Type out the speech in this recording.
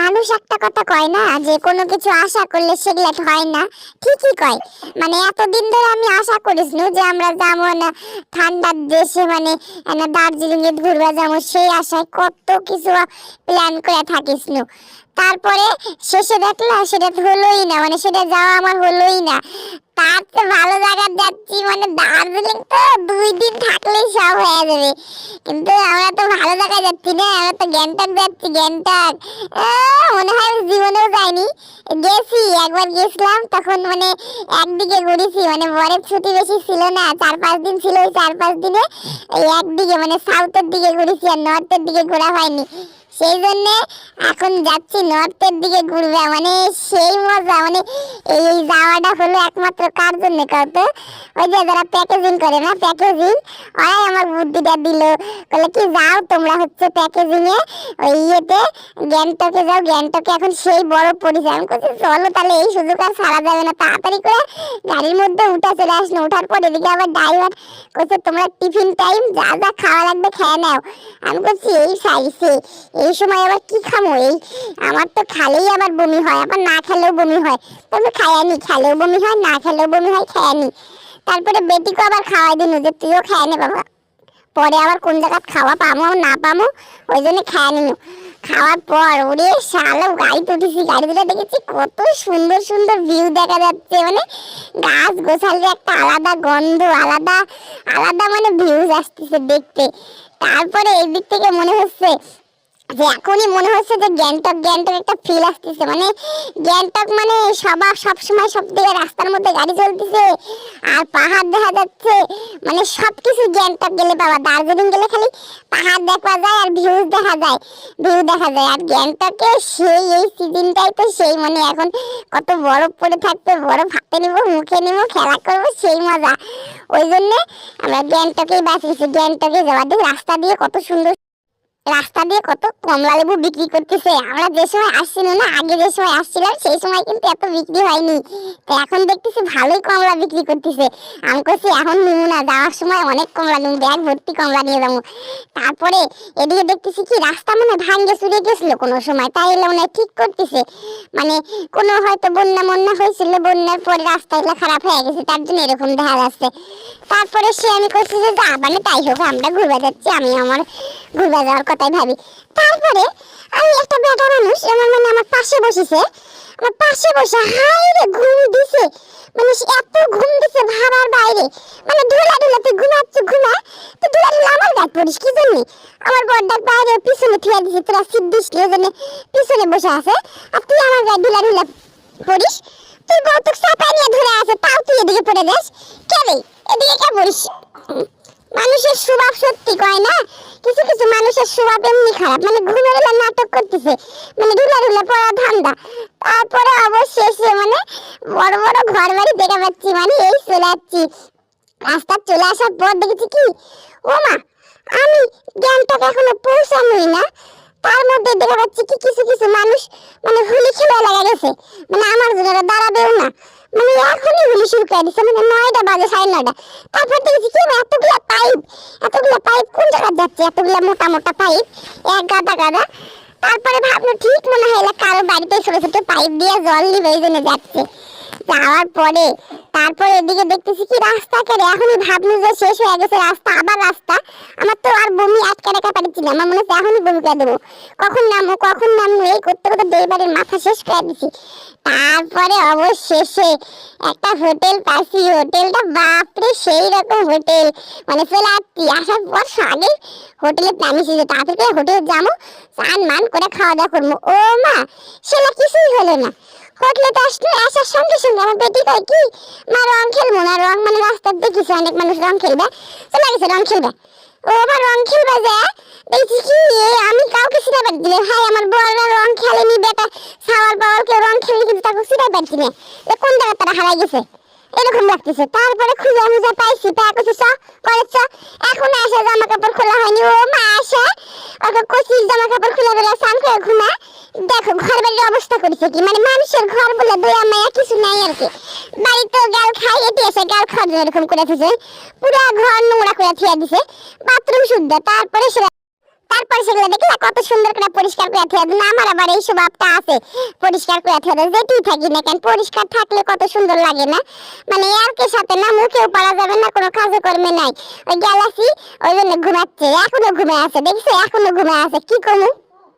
মানুষ একটা কথা কয় না, যে কোনো কিছু আশা করলে সেগুলো হয় না। ঠিকই কয়। মানে এতদিন ধরে আমি আশা করিস যে আমরা যাব না, ঠান্ডার দেশে মানে না দার্জিলিং এ ঘুরবা যাব, সেই আশায় কত কিছু প্ল্যান করে থাকিস তারপরে শেষে দেখলা সেটা হলোই না মানে সেটা যাওয়া আমার হলোই না। তার তো ভালো জায়গা যাচ্ছি মানে দার্জিলিং তো দুই দিন থাকলেই সব হয়ে যাবে। কিন্তু আমরা তো ভালো জায়গায় যাচ্ছি না, আমরা তো গ্যাংটক যাচ্ছি, গ্যাংটক। মনে হয় জীবনেও যাইনি। গেছি, একবার গেছিলাম, তখন মানে একদিকে ঘুরেছি মানে বরের ছুটি বেশি ছিল না, চার পাঁচ দিন ছিল ওই চার পাঁচ দিনে। একদিকে মানে সাউথের দিকে ঘুরেছি আর নর্থের দিকে ঘোরা হয়নি। সেই জন্য এখন যাচ্ছি নর্থের দিকে ঘুরবে। মানে সেই মজা মানে এই যাওয়াটা হলো একমাত্র কার জন্য কত ওই যে যারা প্যাকেজিং করে না প্যাকেজিং ওরাই আমার বুদ্ধিটা দিল। বলে, কি যাও তোমরা হচ্ছে প্যাকেজিংয়ে ওই ইয়েতে, গ্যাংটকে যাও। গ্যাংটকে এখন সেই বড় পরিচয়। আমি বলছি চলো তাহলে এই সুযোগ আর ছাড়া যাবে না। তাড়াতাড়ি করে গাড়ির মধ্যে উঠা চলে আসলো। ওঠার পর এদিকে আবার ড্রাইভার বলছে তোমরা টিফিন টাইম যা যা খাওয়া লাগবে খেয়ে নাও। আমি বলছি এই সাইসে এই সময় আবার কি খামো? এই আমার তো খালেই আবার বমি হয়, আবার না খেলেও বমি হয়। তবে খায়ানি খেলেও বমি হয়, না খেলেও বমি হয় খায়ানি তারপরে বেটিকে আবার খাওয়াই দিন যে, তুইও খায় নে বাবা। পরে আবার কোন জায়গায় খাওয়া পামো, না পামো, ওই জন্য খায় খাওয়ার পর ওরে শালো, গাড়িতে উঠেছি গাড়িগুলো দেখেছি কত সুন্দর সুন্দর ভিউ দেখা যাচ্ছে। মানে গাছ গোছালে একটা আলাদা গন্ধ, আলাদা আলাদা মানে ভিউজ আসতেছে দেখতে। তারপরে এই দিক থেকে মনে হচ্ছে যে এখনই মনে হচ্ছে যে গ্যাংটক গ্যাংটক একটা ফিল আসতেছে। মানে গ্যাংটক মানে সবার সব সময় সব দিকে রাস্তার মধ্যে গাড়ি চলতেছে আর পাহাড় দেখা যাচ্ছে। মানে সব কিছু গ্যাংটক গেলে বাবা দার্জিলিং গেলে খালি পাহাড় দেখা যায় আর ভিউজ দেখা যায়। ভিউ দেখা যায়। আর গ্যাংটকে সেই, এই সিজনটাই তো সেই। মানে এখন কত বরফ পড়ে থাকতে বরফ হাতে নিব, মুখে নিব, খেলা করব, সেই মজা। ওই জন্যে আমরা গ্যাংটকেই বাঁচিয়েছি। গ্যাংটকে যাওয়ার দিকে, রাস্তা দিয়ে কত সুন্দর রাস্তা দিয়ে কত কমলা লেবু বিক্রি করতেছে। আমরা যে সময় আসছিল না, আগে যে সময় আসছিলাম, সেই সময় কিন্তু এত বিক্রি হয়নি। তো এখন দেখতেছি ভালোই কমলা বিক্রি করতেছে। আমি করছি এখন নিবো না, যাওয়ার সময় অনেক কমলা নিবো ব্যাগ ভর্তি কমলা নিয়ে যাব। তারপরে এদিকে দেখতেছি কি, রাস্তা মানে ভাঙ্গে চুরে গেছিল কোনো সময়। তাই এলে মনে ঠিক করতেছে। মানে কোনো হয়তো বন্যা মন্যা হয়েছিল, বন্যার পরে রাস্তাগুলো খারাপ হয়ে গেছে, তার জন্য এরকম দেখা যাচ্ছে। তারপরে সে আমি করছি যে, যা মানে তাই হোক, আমরা ঘুরবে যাচ্ছি, আমি আমার ঘুরবে যাওয়ার কথাই ভাবি। তারপরে আমি একটা বেটা মানুষ, আমার মানে আমার পাশে বসেছে। আমার পাশে বসে হাই রে, ঘুম দিছে। মানে এত ঘুম দিছে ভাবার বাইরে। মানে ধুলা ধুলা তুই ঘুমাচ্ছ ঘুমা তুই ধুলা ধুলা আমার গায়ে পড়িস কি জন্য? আমার বড়দার বাইরে পিছনে থুয়া দিছে, তোরা দিস ওই জন্য পিছনে বসে আছে। আর তুই আমার গায়ে ধুলা ধুলা পড়িস? তুই কৌতুক চাপা নিয়ে ধরে আছে, তাও তুই এদিকে পড়ে যাস। কেবে এদিকে কে পড়িস? মানুষের স্বভাব সত্যি কয় না? কিছু কিছু মানুষের স্বভাব এমনি খারাপ। মানে ঘুমের বেলা নাটক করতেছে। মানে ধুলা ঢুলা পড়া ধান্দা। তারপরে অবশেষে মানে বড় বড় ঘর বাড়ি দেখা পাচ্ছি মানে এই চলে যাচ্ছি রাস্তা চলে আসার পর দেখেছি কি? ও মা আমি জ্ঞানটাকে এখনও পৌঁছানোই না। তার মধ্যে দেখা যাচ্ছে কি কিছু কিছু মানুষ মানে হুলি খেলা লাগা গেছে। মানে আমার জন্য দাঁড়াবেও না। মানে এখনই হুলি শুরু করে দিচ্ছে মানে নয়টা বাজে, সাড়ে নয়টা। তারপর দেখেছি কি এতগুলা পাইপ এতগুলা পাইপ কোন জায়গায় যাচ্ছে? এতগুলা মোটা মোটা পাইপ এক গাদা গাদা। তারপরে ভাবলো ঠিক মনে হয় এলা কারও বাড়িতে ছোট ছোট পাইপ দিয়ে জল নিবে এই জন্য যাচ্ছে। যাওয়ার পরে তারপর এদিকে দেখতেছি কি রাস্তা কেড়ে এখনই ভাবলো যে শেষ হয়ে গেছে রাস্তা, আবার রাস্তা। আমার তো রাখা আমার মনে হচ্ছে এখনই বমি করে দেবো। কখন নামো কখন নামবো, এই করতে করতে দুইবারের মাথা শেষ করে দিছি। তারপরে অবশেষে একটা হোটেল পাইছি, হোটেলটা বাপরে সেই রকম হোটেল। মানে চলে আসছি, আসার পর আগে হোটেলে নামিয়েছি যে তাড়াতাড়ি হোটেলে যাব, চান মান করে খাওয়া দাওয়া করব। ও মা সেটা কিছুই হলো না। হোটেলে তো আসলে আসার সঙ্গে সঙ্গে আমার বেটি কয়, কি? মা রং খেলব না, রং মানে রাস্তার দেখিস অনেক মানুষ রং খেলবে। চলে গেছে, রং খেলবে। ও আবার রং খেলবে যে? দেখছি কি? আমি কাউকে সিটা পারছি না হাই আমার বড়রা রং খেলেনি বেটা সাওয়াল পাওয়ার কেউ রং খেলেনি কিন্তু তাকে সিটা পারছি না এ, কোন জায়গায় তারা হারাই গেছে? এরকম লাগতেছে। তারপরে খুঁজে মুজে পাইছি। তা কিছু চ করেছ এখন আসে জামা কাপড় খোলা হয়নি। ও মা আসে। ওকে কচির জামা কাপড় খুলে বেলা স্নান করে ঘুমা দেখো, ঘর বাড়ির অবস্থা করেছে কি? মানে মানুষের ঘর বলে দয়া মায়া কিছু নাই আর কি। বাড়িতে গাল খাই, এটি এসে গাল খাওয়া এরকম করে দিছে পুরা ঘর নোংরা করে থিয়া দিছে। বাথরুম শুদ্ধ, তারপরে সে তারপর সেগুলো দেখলে কত সুন্দর করে পরিষ্কার করে থুয়ে দেন আমার আবার এই স্বভাবটা আছে, পরিষ্কার করে থুয়ে দেন যেটি থাকি না কেন, পরিষ্কার থাকলে কত সুন্দর লাগে না? মানে এরকে সাথে না মুখেও পারা যাবে না, কোনো কাজে কর্মে নাই। ওই গ্যালাসি ওই জন্য ঘুমাচ্ছে, এখনও ঘুমে আছে, দেখছ? এখনও ঘুমায় আছে। কি করব